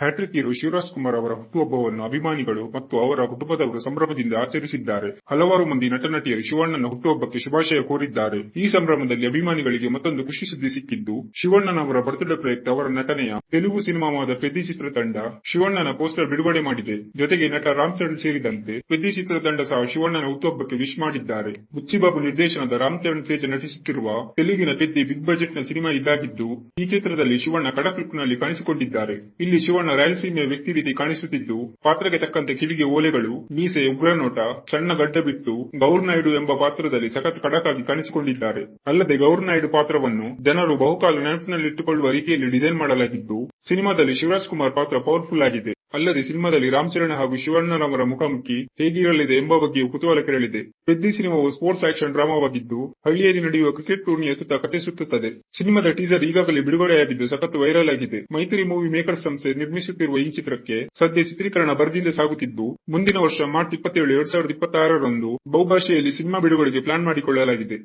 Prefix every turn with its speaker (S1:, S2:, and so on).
S1: Hat trick Shivraj Kumar ಅವರ ಹುಟ್ಟುಹಬ್ಬವನ್ನು ಅಭಿಮಾನಿಗಳು ಮತ್ತು ಅವರ ಕುಟುಂಬದವರು ಸಂಭ್ರಮದಿಂದ ಆಚರಿಸಿದ್ದಾರೆ. ಹಲವಾರು ಮಂದಿ ನಟ ನಟಿಯರು ಶಿವಣ್ಣನ ಹುಟ್ಟುಹಬ್ಬಕ್ಕೆ ಶುಭಾಶಯ ಕೋರಿದ್ದಾರೆ. ಈ ಸಂಭ್ರಮದಲ್ಲಿ ಅಭಿಮಾನಿಗಳಿಗೆ ಮತ್ತೊಂದು ಖುಷಿ ಸುದ್ದಿ ಸಿಕ್ಕಿದ್ದು, ಶಿವಣ್ಣನವರ ಬರ್ತ್ಡೇ ಪ್ರಯುಕ್ತ ಅವರ ನಟನೆಯ ತೆಲುಗು ಸಿನಿಮಾವಾದ ಪೆದ್ದಿ ಚಿತ್ರತಂಡ ಶಿವಣ್ಣನ ಪೋಸ್ಟರ್ ಬಿಡುಗಡೆ ಮಾಡಿದೆ. ಜೊತೆಗೆ ನಟ ರಾಮ್ ಚರಣ್ ಸೇರಿದಂತೆ ಪೆದ್ದಿ ಚಿತ್ರತಂಡ ಸಹ ಶಿವಣ್ಣನ ಹುಟ್ಟುಹಬ್ಬಕ್ಕೆ ವಿಶ್ ಮಾಡಿದ್ದಾರೆ. ಬುಚ್ಚಿಬಾಬು ನಿರ್ದೇಶನದ ರಾಮ್ ಚರಣ್ ತೇಜ ನಟಿಸುತ್ತಿರುವ ತೆಲುಗಿನ ಪೆದ್ದಿ ಬಿಗ್ ಬಜೆಟ್ನ ಸಿನಿಮಾ ಇದಾಗಿದ್ದು, ಈ ಚಿತ್ರದಲ್ಲಿ ಶಿವಣ್ಣ ಕಡಕ್ನಲ್ಲಿ ಕಾಣಿಸಿಕೊಂಡಿದ್ದಾರೆ. ಇಲ್ಲಿ ಶಿವಣ್ಣ ರಾಯಲಸೀಮೆಯ ವ್ಯಕ್ತಿ ಕಾಣಿಸುತ್ತಿದ್ದು, ಪಾತ್ರಕ್ಕೆ ತಕ್ಕಂತೆ ಕಿವಿಗೆ ಓಲೆಗಳು, ಮೀಸೆ, ಉಗ್ರನೋಟ, ಸಣ್ಣ ಗಡ್ಡ ಬಿಟ್ಟು ಗೌರ್ ನಾಯ್ಡು ಎಂಬ ಪಾತ್ರದಲ್ಲಿ ಸಖತ್ ಕಡಕಾಗಿ ಕಾಣಿಸಿಕೊಂಡಿದ್ದಾರೆ. ಅಲ್ಲದೆ ಗೌರ್ ನಾಯ್ಡು ಪಾತ್ರವನ್ನು ಜನರು ಬಹುಕಾಲ ನೆನಪಿನಲ್ಲಿಟ್ಟುಕೊಳ್ಳುವ ರೀತಿಯಲ್ಲಿ ಡಿಸೈನ್ ಮಾಡಲಾಗಿದ್ದು, ಸಿನಿಮಾದಲ್ಲಿ ಶಿವರಾಜ್ ಕುಮಾರ್ ಪಾತ್ರ ಪವರ್ಫುಲ್ ಆಗಿದೆ. ಅಲ್ಲದೆ ಸಿನಿಮಾದಲ್ಲಿ ರಾಮ್ ಚರಣ್ ಹಾಗೂ ಶಿವಣ್ಣನವರ ಮುಖಾಮುಖಿ ಹೇಗಿರಲಿದೆ ಎಂಬ ಬಗ್ಗೆಯೂ ಕುತೂಹಲ ಕೆರಳಿದೆ. ಪೆದ್ದಿ ಸಿನಿಮಾವು ಸ್ಪೋರ್ಟ್ಸ್ ಆಕ್ಷನ್ ಡ್ರಾಮಾವಾಗಿದ್ದು, ಹಳ್ಳಿಯಲ್ಲಿ ನಡೆಯುವ ಕ್ರಿಕೆಟ್ ಟೂರ್ನಿಯ ಸುತ್ತ ಕತೆ ಸುತ್ತುತ್ತದೆ. ಸಿನಿಮಾದ ಟೀಸರ್ ಈಗಾಗಲೇ ಬಿಡುಗಡೆಯಾಗಿದ್ದು ಸಖತ್ ವೈರಲ್ ಆಗಿದೆ. ಮೈತ್ರಿ ಮೂವಿ ಮೇಕರ್ಸ್ ಸಂಸ್ಥೆ ನಿರ್ಮಿಸುತ್ತಿರುವ ಈ ಚಿತ್ರಕ್ಕೆ ಸದ್ಯ ಚಿತ್ರೀಕರಣ ಭರದಿಂದ ಸಾಗುತ್ತಿದ್ದು, ಮುಂದಿನ ವರ್ಷ ಮಾರ್ಚ್ ಇಪ್ಪತ್ತೇಳು, ಎರಡ್ ಸಾವಿರದ ಇಪ್ಪತ್ತಾರರಂದು ಬಹುಭಾಷೆಯಲ್ಲಿ ಸಿನಿಮಾ ಬಿಡುಗಡೆಗೆ ಪ್ಲಾನ್ ಮಾಡಿಕೊಳ್ಳಲಾಗಿದೆ.